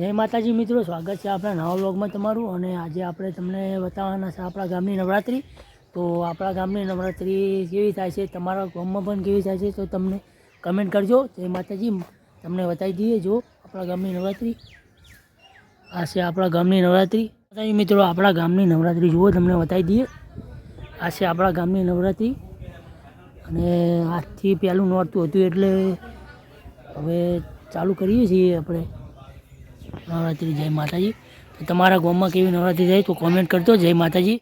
જય માતાજી મિત્રો, સ્વાગત છે આપણા નવા વ્લોગમાં તમારું અને આજે આપણે તમને બતાવવાના છે આપણા ગામની નવરાત્રિ. તો આપણા ગામની નવરાત્રિ કેવી થાય છે, તમારા ગામમાં પણ કેવી થાય છે, તો તમને કમેન્ટ કરજો. જય માતાજી, તમને બતાવી દઈએ જો આપણા ગામની નવરાત્રિ. આ છે આપણા ગામની નવરાત્રિ. માતાજી મિત્રો, આપણા ગામની નવરાત્રિ જુઓ, તમને બતાવી દઈએ. આ છે આપણા ગામની નવરાત્રિ. અને આજથી પહેલું નોરતું હતું એટલે હવે ચાલુ કરીએ છીએ આપણે. નવરાત્રિ જય માતાજી. તો તમારા ગામમાં કેવી નવરાત્રિ થાય તો કોમેન્ટ કરજો. જય માતાજી.